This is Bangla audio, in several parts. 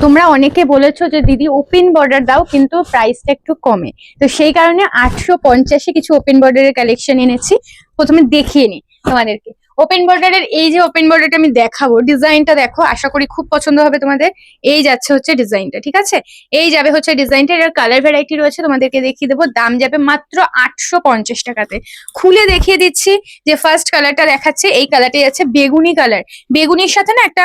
তোমরা অনেকে বলেছ যে, দিদি ওপেন বর্ডার দাও, কিন্তু প্রাইসটা একটু কমে। তো সেই কারণে আটশো পঞ্চাশে কিছু ওপেন বর্ডারের কালেকশন এনেছি। প্রথমে দেখিয়ে নি তোমাদেরকে। ওপেন বর্ডারের এই যে ওপেন বর্ডারটা আমি দেখাবো ডিজাইনটা দেখো, আশা করি খুব পছন্দ হবে তোমাদের। এই যাচ্ছে হচ্ছে ডিজাইনটা ঠিক আছে? এই যাবে হচ্ছে ডিজাইনটা এর কালার ভ্যারাইটি রয়েছে, তোমাদেরকে দেখিয়ে দেবো। দাম যাবে মাত্র আটশো পঞ্চাশ টাকাতে। খুলে দেখিয়ে দিচ্ছি যে ফার্স্ট কালারটা দেখাচ্ছে, এই কালারটাই আছে বেগুনি কালার বেগুনির সাথে না একটা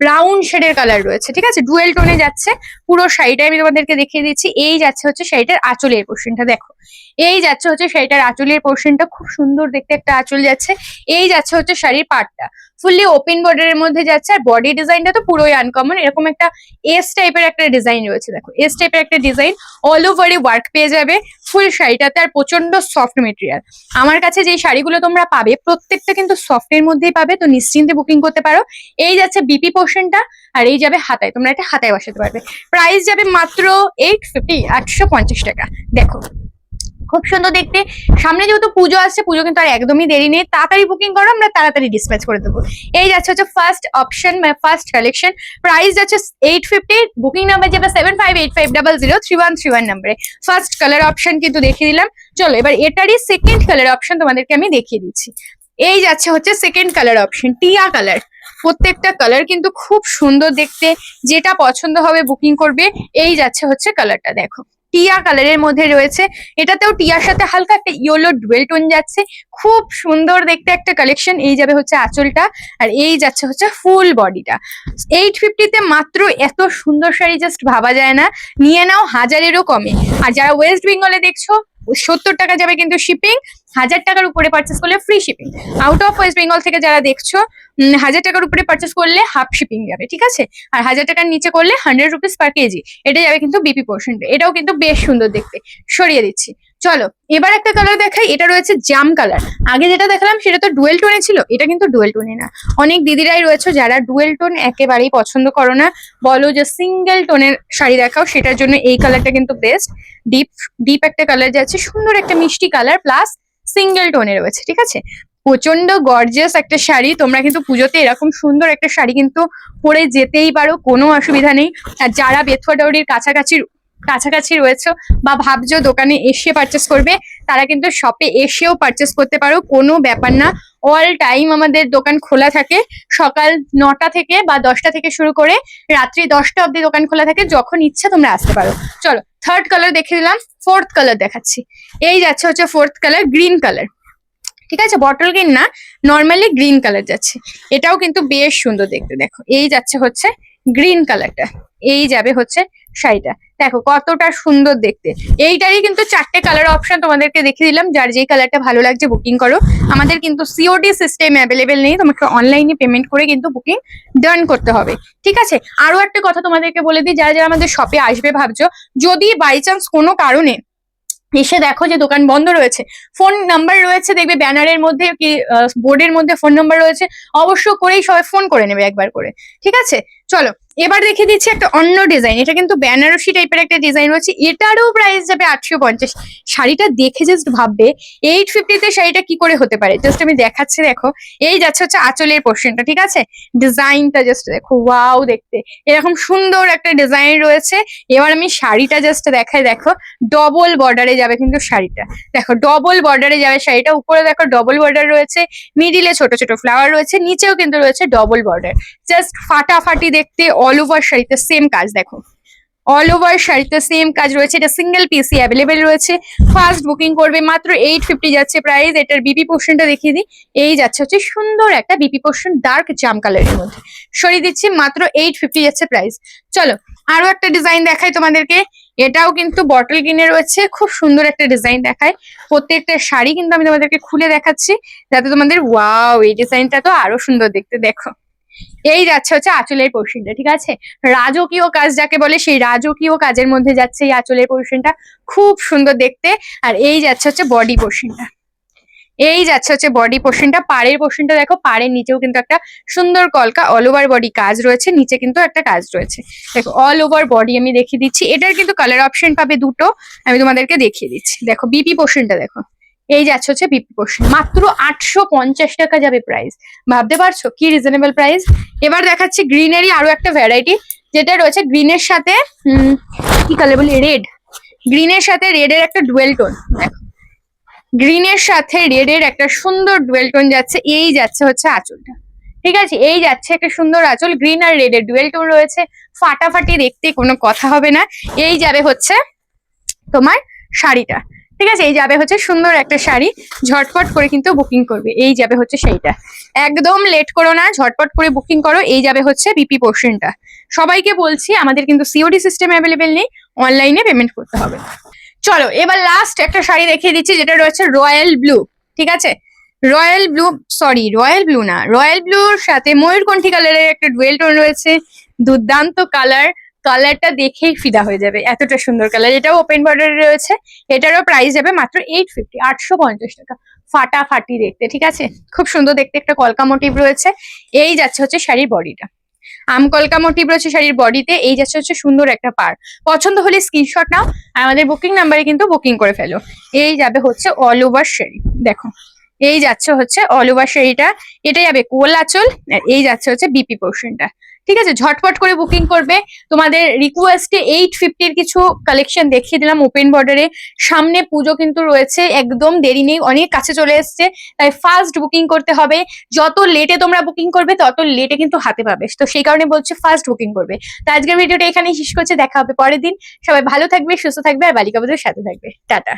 ব্রাউন শেডের কালার রয়েছে, ঠিক আছে? ডুয়েল টোনে যাচ্ছে, পুরো শাড়িটা আমি তোমাদেরকে দেখিয়ে দিচ্ছি। এই যাচ্ছে হচ্ছে শাড়িটার আঁচলের পোর্শনটা দেখো। এই যাচ্ছে হচ্ছে শাড়িটার আঁচলের পোর্শনটা খুব সুন্দর দেখতে একটা আঁচল যাচ্ছে। এই হচ্ছে শাড়ির পাটটা। ফুললি ওপেন বর্ডারের মধ্যে যাচ্ছে, আর বডি ডিজাইনটা তো পুরোই আনকমন এরকম একটা এস টাইপের একটা ডিজাইন রয়েছে, দেখো। এস টাইপের একটা ডিজাইন অল ওভারই ওয়ার্ক পেয়ে যাবে ফুল শাড়িটাতে, আর প্রচণ্ড সফট মেটেরিয়াল আমার কাছে যে শাড়িগুলো তোমরা পাবে, প্রত্যেকটা কিন্তু সফটের মধ্যেই পাবে, তো নিশ্চিন্তে বুকিং করতে পারো। এই যাচ্ছে বিপি পোর্শনটা আর এই যাবে হাতায়, তোমরা এটা হাতায় বসাতে পারবে। প্রাইস যাবে মাত্র এইট ফিফটি আটশো পঞ্চাশ টাকা। দেখো। খুব সুন্দর দেখতে। সামনে যেহেতু পুজো আসছে, পুজো কিন্তু আর একদমই দেরি নেই। তাড়াতাড়ি বুকিং করো, আমরা তাড়াতাড়ি ডিসপ্যাচ করে দেবো। এই যাচ্ছে হচ্ছে ফার্স্ট অপশন মানে ফার্স্ট কালেকশন প্রাইস যাচ্ছে এইট ফিফটি বুকিং নাম্বার যাবে seven five eight five double zero three one three one নাম্বারে ফার্স্ট কালার অপশন কিন্তু দেখিয়ে দিলাম। চলো, এবার এটারই সেকেন্ড কালার অপশন তোমাদেরকে আমি দেখিয়ে দিচ্ছি। এই যাচ্ছে হচ্ছে সেকেন্ড কালার অপশন টিয়া কালার প্রত্যেকটা কালার কিন্তু খুব সুন্দর দেখতে। যেটা পছন্দ হবে বুকিং করবে, এই যাচ্ছে হচ্ছে কালারটা দেখো। টিয়া কালারের মধ্যে রয়েছে। এটাতেও টিয়ার সাথে হালকা একটা ইয়েলো ডুয়েল টোন যাচ্ছে। খুব সুন্দর দেখতে একটা কালেকশন এই যাবে হচ্ছে আঁচলটা। আর এই যাচ্ছে হচ্ছে ফুল বডিটা এইট ফিফটিতে মাত্র এত সুন্দর শাড়ি জাস্ট ভাবা যায় না। নিয়ে নাও হাজারেরও কমে। আর যারা ওয়েস্ট বেঙ্গলে দেখছ, সত্তর টাকা যাবে কিন্তু শিপিং হাজার টাকার উপরে পার্চেস করলে free shipping out of West Bengal থেকে যারা দেখছ হাজার টাকার উপরে পার্চেস করলে হাফ শিপিং যাবে, ঠিক আছে? আর হাজার টাকার নিচে করলে হান্ড্রেড রুপিস পার কেজি এটা যাবে কিন্তু বিপি পোর্শনটা এটাও কিন্তু বেশ সুন্দর দেখতে। সরিয়ে দিচ্ছি। চলো, এবার একটা কালার দেখাই, এটা রয়েছে জাম কালার আগে যেটা দেখালাম, সেটা তো ডুয়েল টোনে ছিল, এটা কিন্তু ডুয়েল টোনে না। অনেক দিদিরাই রয়েছে, যারা ডুয়েল টোন একেবারেই পছন্দ করো না, বলো যে সিঙ্গেল টোনের শাড়ি দেখাও, সেটার জন্য এই কালারটা কিন্তু বেস্ট ডিপ ডিপ একটা কালার যাচ্ছে, সুন্দর একটা মিষ্টি কালার প্লাস সিঙ্গেল টোনে রয়েছে, ঠিক আছে? প্রচণ্ড গর্জিয়াস একটা শাড়ি, তোমরা কিন্তু পুজোতে এরকম সুন্দর একটা শাড়ি কিন্তু পরে যেতেই পারো, কোনো অসুবিধা নেই। আর যারা বেথুয়া ডাউরির কাছাকাছি কাছাকাছি রয়েছে বা ভাবছ দোকানে এসে পারচেস করবে, তারা কিন্তু শপে এসেও পারচেস করতে পারো, কোনো ব্যাপার না। অল টাইম আমাদের দোকান খোলা থাকে, সকাল নটা থেকে বা দশটা থেকে শুরু করে রাত্রি দশটা অবধি দোকান খোলা থাকে, যখন ইচ্ছা তোমরা আসতে পারো। চলো থার্ড কালার দেখে দিলাম ফোর্থ কালার দেখাচ্ছি। এই যাচ্ছে হচ্ছে ফোর্থ কালার গ্রিন কালার ঠিক আছে বটল গ্রিন না নর্মালি গ্রিন কালার যাচ্ছে। এটাও কিন্তু বেশ সুন্দর দেখতে, দেখো। এই যাচ্ছে হচ্ছে গ্রিন কালারটা এই যাবে হচ্ছে শাড়িটা। দেখো কতটা সুন্দর দেখতে। এইটারই কিন্তু চারটে কালার অপশন তোমাদেরকে দেখিয়ে দিলাম। যার যেই কালারটা ভালো লাগছে বুকিং করো। আমাদের কিন্তু সিওডি সিস্টেম অ্যাভেলেবেল নেই। তোমাকে অনলাইনে পেমেন্ট করে কিন্তু বুকিং ডান করতে হবে। ঠিক আছে? আরও একটা কথা তোমাদেরকে বলে দিই। যারা যারা আমাদের শপে আসবে ভাবছ, যদি বাই চান্স কোনো কারণে এসে দেখো যে দোকান বন্ধ রয়েছে। ফোন নাম্বার রয়েছে, দেখবে ব্যানারের মধ্যে কি বোর্ডের মধ্যে ফোন নাম্বার রয়েছে। অবশ্য করেই সবাই ফোন করে নেবে একবার করে। ঠিক আছে? চলো এবার দেখিয়ে দিচ্ছি একটা অন্য ডিজাইন এটা কিন্তু বেনারসি টাইপের একটা ডিজাইন রয়েছে, এটারও প্রাইস যাবে আটশো পঞ্চাশ। শাড়িটা দেখে জাস্ট ভাববে এইট ফিফটিতে শাড়িটা কি করে হতে পারে? জাস্ট আমি দেখাচ্ছি, দেখো। এই যাচ্ছে হচ্ছে আঁচলের পোর্শনটা ঠিক আছে? ডিজাইনটা জাস্ট দেখো ওয়াও দেখতে। এরকম সুন্দর একটা ডিজাইন রয়েছে। এবার আমি শাড়িটা জাস্ট দেখাই, দেখো। ডবল বর্ডারে যাবে কিন্তু শাড়িটা। দেখো ডবল বর্ডারে যাবে শাড়িটা। উপরে দেখো ডবল বর্ডার রয়েছে। মিডিলে ছোট ছোট ফ্লাওয়ার রয়েছে। নিচেও কিন্তু রয়েছে ডবল বর্ডার জাস্ট ফাটাফাটি দেখতে অল ওভার শাড়িতে সেম কাজ, দেখো। অল ওভার শাড়িতে সেম কাজ রয়েছে, এটা সিঙ্গেল পিসি অ্যাভেলেবেল রয়েছে। ফার্স্ট বুকিং করবে, মাত্র এইট ফিফটি যাচ্ছে প্রাইস এটার বিপি পোর্শনটা দেখিয়ে দিই। এই যাচ্ছে হচ্ছে সুন্দর একটা বিপি পোর্শন ডার্ক জাম কালারের মধ্যে। সরিয়ে দিচ্ছি, মাত্র এইট ফিফটি যাচ্ছে প্রাইস চলো, আরও একটা ডিজাইন দেখাই তোমাদেরকে। এটাও কিন্তু বটল কিনে রয়েছে, খুব সুন্দর একটা ডিজাইন দেখায়। প্রত্যেকটা শাড়ি কিন্তু আমি তোমাদেরকে খুলে দেখাচ্ছি, যাতে তোমাদের ওয়াও এই ডিজাইনটা তো আরও সুন্দর দেখতে, দেখো। এই যাচ্ছে হচ্ছে আঁচলের পোর্শনটা ঠিক আছে? রাজকীয় কাজ যাকে বলে, সেই রাজকীয় কাজের মধ্যে যাচ্ছে এই আঁচলের পোর্শনটা খুব সুন্দর দেখতে। আর এই যাচ্ছে হচ্ছে বডি পোর্শনটা এই যাচ্ছে হচ্ছে বডি পোর্শনটা পাড়ের পোর্শনটা দেখো, পাড়ের নিচেও কিন্তু একটা সুন্দর কলকা অল ওভার বডি কাজ রয়েছে, নিচে কিন্তু একটা কাজ রয়েছে। দেখো অল ওভার বডি আমি দেখিয়ে দিচ্ছি। এটার কিন্তু কালার অপশন পাবে দুটো, আমি তোমাদেরকে দেখিয়ে দিচ্ছি। দেখো বিপি পোর্শনটা দেখো। এই যাচ্ছে হচ্ছে বিপি পোর্শন মাত্র আটশো পঞ্চাশ টাকা যাবে প্রাইস ভাবতে পারছ? কি রিজনেবল প্রাইস এবার দেখাচ্ছি গ্রিনারি আরও একটা ভ্যারাইটি যেটা রয়েছে গ্রিনের সাথে কি কালার বলি? রেড গ্রিনের সাথে রেডের একটা ডুয়েল টোন গ্রিনের সাথে রেডের একটা সুন্দর ডুয়েল টোন যাচ্ছে, এই যাচ্ছে হচ্ছে আঁচলটা। ঠিক আছে? এই যাচ্ছে একটা সুন্দর আঁচল গ্রিন আর রেডের ডুয়েল টোন রয়েছে। ফাটাফাটি দেখতে কোনো কথা হবে না। এই যাবে হচ্ছে তোমার শাড়িটা। ঠিক আছে? এই যাবে হচ্ছে সুন্দর একটা শাড়ি। ঝটপট করে কিন্তু বুকিং করবে। এই যাবে হচ্ছে সেইটা। একদম লেট করো না, ঝটপট করে বুকিং করো। এই যাবে হচ্ছে বিপি পোর্শনটা সবাইকে বলছি, আমাদের কিন্তু সিওডি সিস্টেম অ্যাভেলেবেল নেই। অনলাইনে পেমেন্ট করতে হবে। চলো, এবার লাস্ট একটা শাড়ি দেখিয়ে দিচ্ছি, যেটা রয়েছে রয়্যাল ব্লু ঠিক আছে? Royal blue sorry royal blue না। রয়্যাল ব্লুর সাথে ময়ূরকণ্ঠী কালারের একটা ডুয়েল টোন রয়েছে। দুর্দান্ত কালার কালারটা দেখেই ফিদা হয়ে যাবে, এতটা সুন্দর কালার। এটাও ওপেন বর্ডারে রয়েছে, এটারও প্রাইস যাবে মাত্র এইট ফিফটি আটশো পঞ্চাশ টাকা। ফাটাফাটি দেখতে, ঠিক আছে? খুব সুন্দর দেখতে একটা কলকা মোটিভ রয়েছে। এই যাচ্ছে হচ্ছে শাড়ির বডিটা। আম কলকা মোটিভ রয়েছে শাড়ির বডিতে, এই যাচ্ছে হচ্ছে সুন্দর একটা পার পছন্দ হলে স্ক্রিনশট নাও আমাদের বুকিং নাম্বারে কিন্তু বুকিং করে ফেলো। এই যাবে হচ্ছে অল ওভার শাড়ি, দেখো। এই যাচ্ছে হচ্ছে অল ওভার শাড়িটা এটা যাবে কোল আঁচল এই যাচ্ছে হচ্ছে বিপি পোর্শনটা ঠিক আছে? ঝটপট করে বুকিং করবে। তোমাদের রিকোয়েস্টে এইট ফিফটির কিছু কালেকশন দেখিয়ে দিলাম ওপেন বর্ডারে সামনে পুজো কিন্তু রয়েছে, একদম দেরি নেই, অনেক কাছে চলে এসছে। তাই ফার্স্ট বুকিং করতে হবে। যত লেটে তোমরা বুকিং করবে, তত লেটে কিন্তু হাতে পাবে। তো সেই কারণে বলছি ফার্স্ট বুকিং করবে। তো আজকের ভিডিওটা এখানেই শেষ করছে, দেখা হবে পরের দিন। সবাই ভালো থাকবে, সুস্থ থাকবে, আর বালিকা বধুর সাথে থাকবে। টাটা।